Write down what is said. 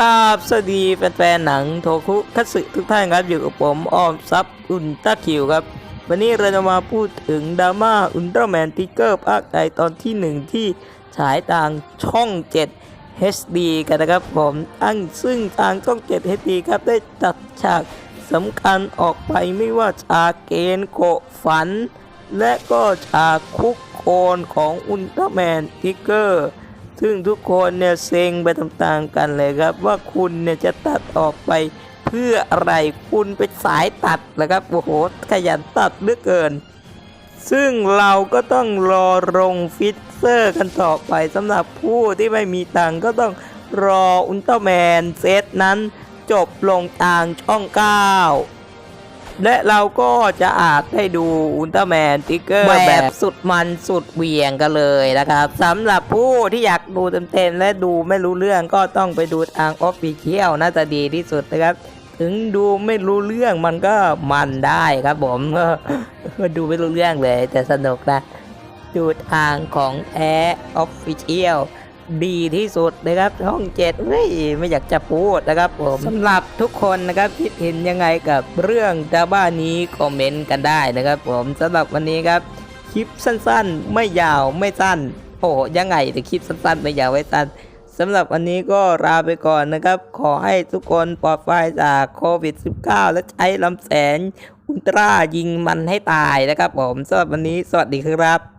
กราบสวัสดีแฟนๆหนังโทคุคัตสึทุกท่านครับอยู่กับผมออมซับอุลตร้าคิวครับ วันนี้เราจะมาพูดถึงดราม่าอุลตร้าแมนติกเกอร์ภาคไทยตอนที่หนึ่งที่ฉายทางช่อง 7 HD กันนะครับผมอังซึ่งทางช่อง 7 HD ครับได้ตัดฉากสำคัญออกไปไม่ว่าฉากเกณฑ์โกฝัน และก็ฉากคุกโคนของอุลตร้าแมนติกเกอร์ ซึ่งทุกคนเนี่ยเซ็งไปตามๆกันเลยครับ ว่าคุณเนี่ยจะตัดออกไปเพื่ออะไรคุณเป็นสายตัดเหรอครับโอ้โหขยันตัดเหลือเกิน ซึ่งเราก็ต้องรอลงฟิตเซอร์กันต่อไปสำหรับผู้ที่ไม่มีตังก็ต้องรออุลตร้าแมนเซตนั้นจบลงทางช่อง 9 และเราก็จะอาจได้ดูอุลตร้าแมนติ๊กเกอร์แบบสุดมันสุดเหวี่ยงกันเลยนะครับสำหรับผู้ที่อยากดูเต็มๆและดูไม่รู้เรื่องก็ต้องไปดูทางออฟฟิเชียลน่าจะดีที่สุดนะครับ ถึงดูไม่รู้เรื่องมันก็มันได้ครับผมก็ดูไม่รู้เรื่องเลยแต่สนุกนะ ดูทางของแอร์ออฟฟิเชียล ดีที่สุดนะครับช่องเจ็ดไม่อยากจะพูดนะครับผมสำหรับทุกคนนะครับคิดเห็นยังไงกับเรื่องดราบ้านี้คอมเมนต์กันได้นะครับ ผมสำหรับวันนี้ครับคลิปสั้นๆ ไม่ยาวไม่สั้นโอ้ยังไงแต่คลิปสั้นๆ ไม่ยาวไม่สั้นสำหรับวันนี้ก็ลาไปก่อนนะครับ ขอให้ทุกคนปลอดภัยจากโควิด -19 และใช้ลำแสงอุลตร้ายิงมันให้ตายนะครับผมสำหรับวันนี้สวัสดีครับ